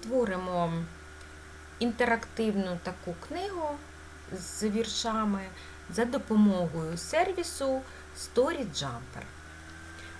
створимо інтерактивну таку книгу з віршами за допомогою сервісу Story Jumper.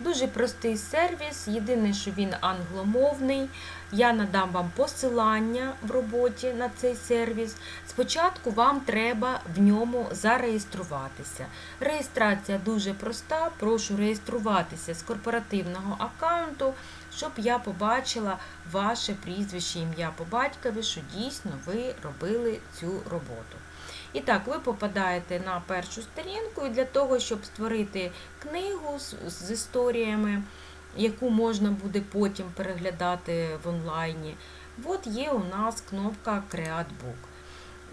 Дуже простий сервіс, єдине, що він англомовний. Я надам вам посилання в роботі на цей сервіс. Спочатку вам треба в ньому зареєструватися. Реєстрація дуже проста. Прошу реєструватися з корпоративного аккаунту, щоб я побачила ваше прізвище, ім'я по батькові, що дійсно ви робили цю роботу. І так, ви попадаєте на першу сторінку, і для того, щоб створити книгу з, історіями, яку можна буде потім переглядати в онлайні, от є у нас кнопка Create Book.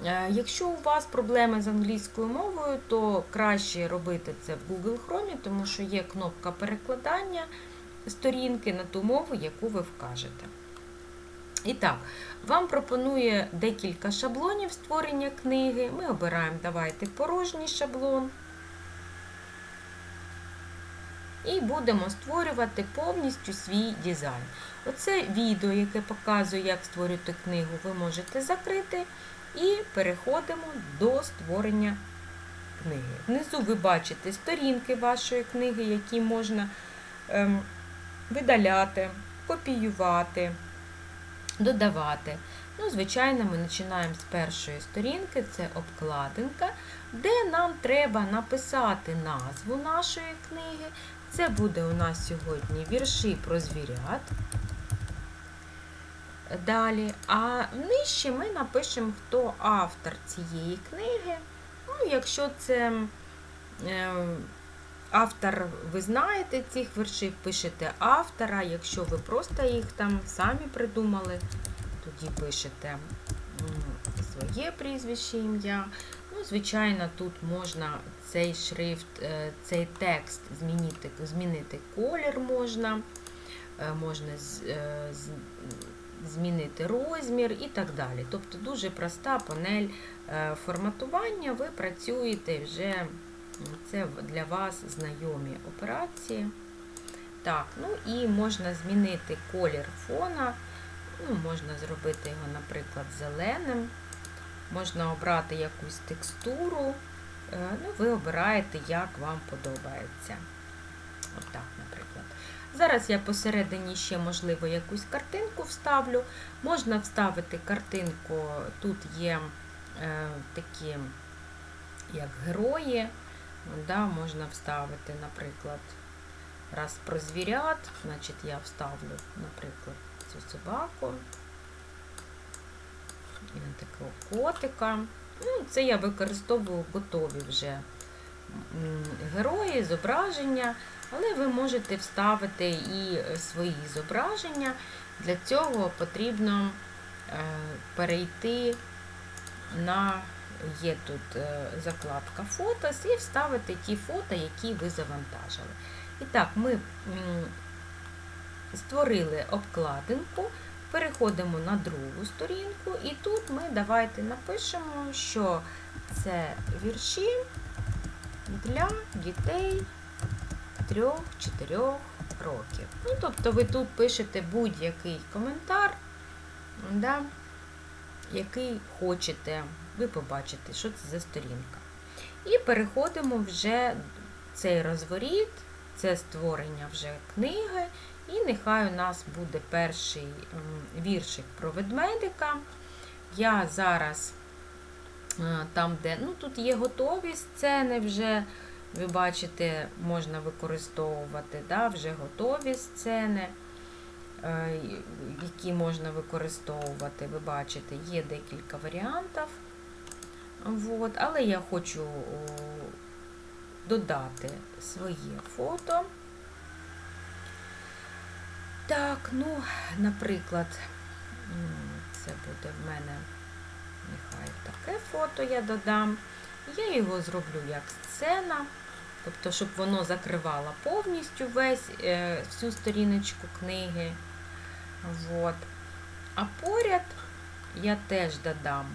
Е, Якщо у вас проблеми з англійською мовою, то краще робити це в Google Chrome, тому що є кнопка перекладання сторінки на ту мову, яку ви вкажете. І так, вам пропонує декілька шаблонів створення книги. Ми обираємо давайте порожній шаблон. І будемо створювати повністю свій дизайн. Оце відео, яке показує, як створювати книгу, ви можете закрити. І переходимо до створення книги. Внизу ви бачите сторінки вашої книги, які можна ем, видаляти, копіювати додавати. Ну, Звичайно, ми починаємо з першої сторінки, це обкладинка, де нам треба написати назву нашої книги. Це буде у нас сьогодні вірші про звірят. Далі, а нижче ми напишемо, хто автор цієї книги. Ну, Якщо це е, автор, ви знаєте цих віршів, пишете автора, якщо ви просто їх там самі придумали, тоді пишете своє прізвище, ім'я. Ну, Звичайно, тут можна цей шрифт, е, цей текст змінити, змінити колір можна, е, можна е, змінити розмір і так далі. Тобто дуже проста панель форматування, ви працюєте вже, це для вас знайомі операції. Так, ну і можна змінити колір фона, ну, можна зробити його, наприклад, зеленим, можна обрати якусь текстуру, е, ну, ви обираєте, як вам подобається. Отак, наприклад. Зараз я посередині ще, можливо, якусь картинку вставлю. Можна вставити картинку, тут є е, такі, як герої. Да, можна вставити, наприклад, раз про звірят, значить я вставлю, наприклад, цю собаку і такого котика. Ну, це я використовую готові вже герої, зображення, але ви можете вставити і свої зображення. Для цього потрібно е, перейти на є тут е, закладка фотос і вставити ті фото, які ви завантажили. І так, ми створили обкладинку, переходимо на другу сторінку, і тут ми давайте напишемо, що це вірші для дітей 3-4 років. Ну, тобто ви тут пишете будь-який коментар, да, який хочете, ви побачите, що це за сторінка. І переходимо вже цей розворіт, це створення вже книги. І нехай у нас буде перший віршик про ведмедика. Я зараз е, там, де ну, тут є готові сцени, вже, ви бачите, можна використовувати да, вже готові сцени, е, які можна використовувати. Ви бачите, є декілька варіантів. Вот. Але я хочу додати своє фото. Так, ну, наприклад, це буде в мене нехай таке фото я додам. Я його зроблю як сцена, тобто, щоб воно закривало повністю весь, е, всю сторіночку книги. Вот. А поряд я теж додам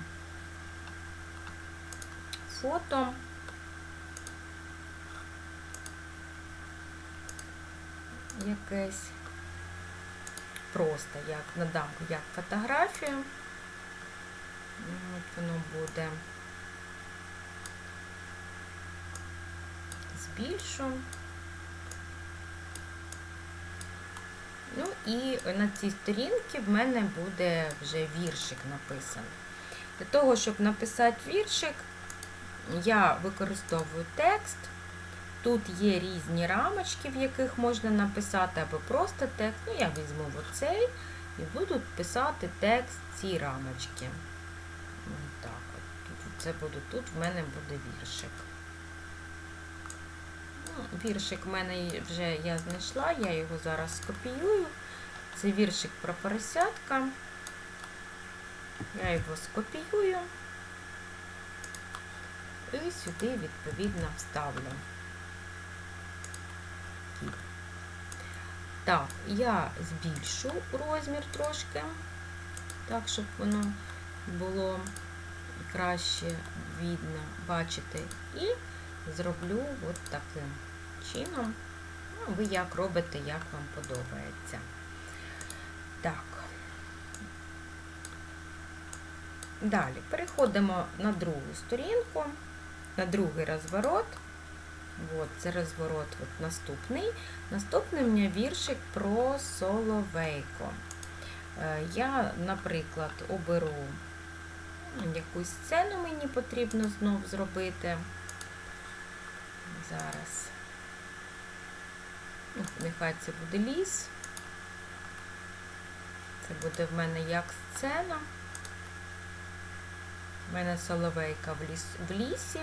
фото. Якесь просто як надам як фотографію. От воно буде. Збільшу. Ну і на цій сторінці в мене буде вже віршик написаний. Для того, щоб написати віршик, я використовую текст. Тут є різні рамочки, в яких можна написати, або просто текст. Ну, я візьму оцей і буду писати текст ці рамочки. Так, це буде, тут в мене буде віршик. Ну, Віршик в мене вже я знайшла, я його зараз скопіюю. Це віршик про поросятка. Я його скопіюю і сюди відповідно вставлю. Так, я збільшу розмір трошки, так, щоб воно було краще видно, бачити. І зроблю от таким чином. Ну, ви як робите, як вам подобається. Так. Далі переходимо на другу сторінку, на другий розворот. От, це розворот от наступний. Наступний у мене віршик про соловейко. Е, Я, наприклад, оберу якусь сцену мені потрібно знов зробити. Зараз. Ну, Нехай це буде ліс. Це буде в мене як сцена. У мене соловейка в, ліс, в лісі.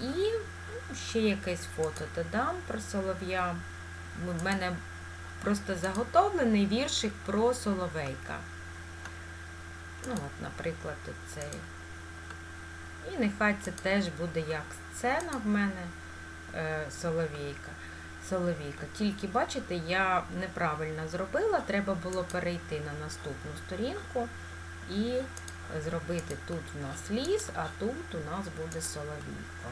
І ще якесь фото додам про солов'я. У мене просто заготовлений віршик про соловейка. Ну, от, наприклад, цей. І нехай це теж буде як сцена в мене е, соловейка. Соловійка. Тільки, бачите, я неправильно зробила, треба було перейти на наступну сторінку і зробити тут у нас ліс, а тут у нас буде соловійка.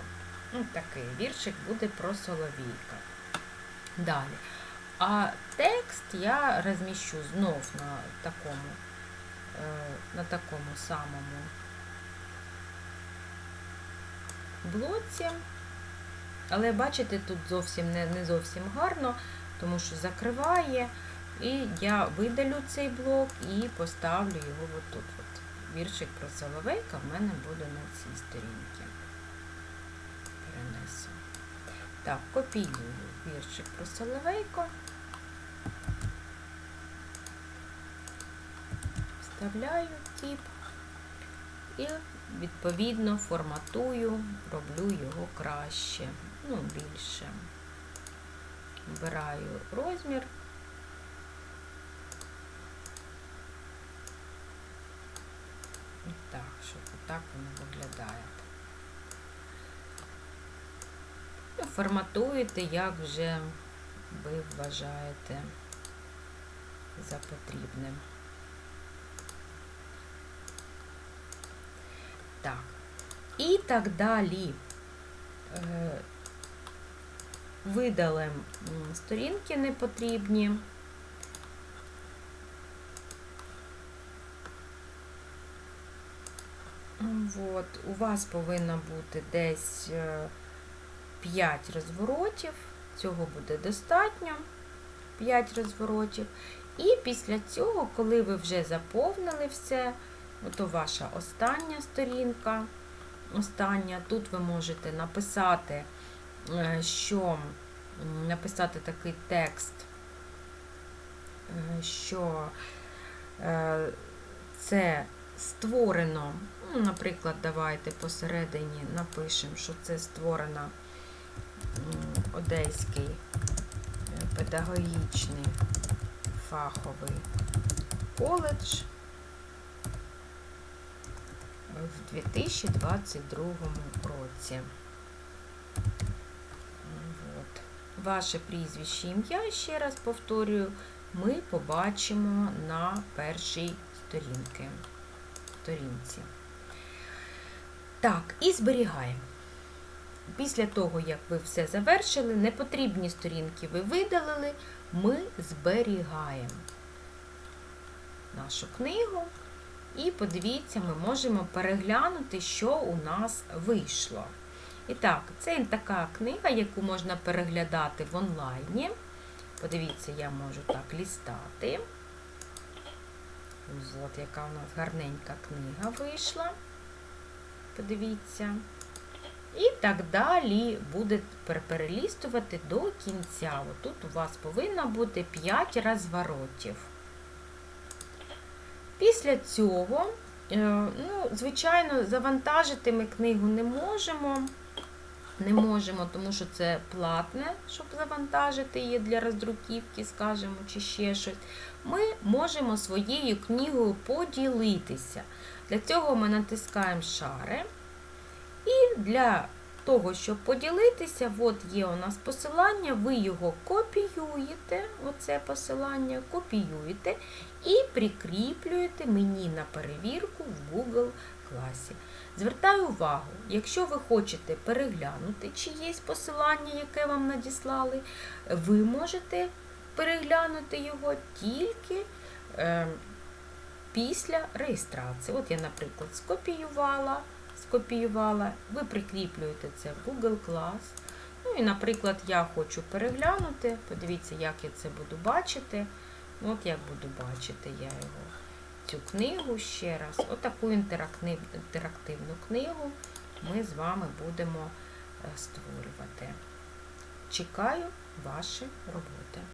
Ну, такий віршик буде про соловійка. Далі. А текст я розміщу знов на такому, на такому самому блоці. Але бачите, тут зовсім не, не зовсім гарно, тому що закриває. І я видалю цей блок і поставлю його отут. Віршик про соловейка в мене буде на цій сторінці. Перенесу. Так, копіюю віршик про соловейко. Вставляю тип і відповідно форматую, роблю його краще, ну, більше. Вбираю розмір. Так, щоб отак воно виглядає. Ну, форматуєте, як вже ви вважаєте за потрібним. Так. І так далі. Е, Видали сторінки непотрібні. От, у вас повинно бути десь 5 розворотів, цього буде достатньо, 5 розворотів. І після цього, коли ви вже заповнили все, ото ваша остання сторінка, остання, тут ви можете написати, е, що написати такий текст, е, що е, це створено, ну, наприклад, давайте посередині напишемо, що це створено Одеський педагогічний фаховий коледж в 2022 році. От. Ваше прізвище ім'я, ще раз повторюю, ми побачимо на першій сторінці. сторінці. Так, і зберігаємо. Після того, як ви все завершили, непотрібні сторінки ви видалили, ми зберігаємо. нашу книгу. І подивіться, ми можемо переглянути, що у нас вийшло. І так, це така книга, яку можна переглядати в онлайні. Подивіться, я можу так лістати. От яка у нас гарненька книга вийшла. Подивіться. І так далі буде перелістувати до кінця. Тут у вас повинно бути 5 розворотів. Після цього, е, ну, звичайно, завантажити ми книгу не можемо. Не можемо, тому що це платне, щоб завантажити її для роздруківки, скажімо, чи ще щось. Ми можемо своєю книгою поділитися. Для цього ми натискаємо шари. І для того, щоб поділитися, от є у нас посилання, ви його копіюєте, оце посилання, копіюєте і прикріплюєте мені на перевірку в Google класі. Звертаю увагу, якщо ви хочете переглянути чиєсь посилання, яке вам надіслали, ви можете переглянути його тільки е, після реєстрації. От я, наприклад, скопіювала, скопіювала, ви прикріплюєте це в Google Class. Ну і, наприклад, я хочу переглянути, подивіться, як я це буду бачити. От як буду бачити я його цю книгу ще раз. Отаку інтерактивну книгу ми з вами будемо створювати. Чекаю ваші роботи.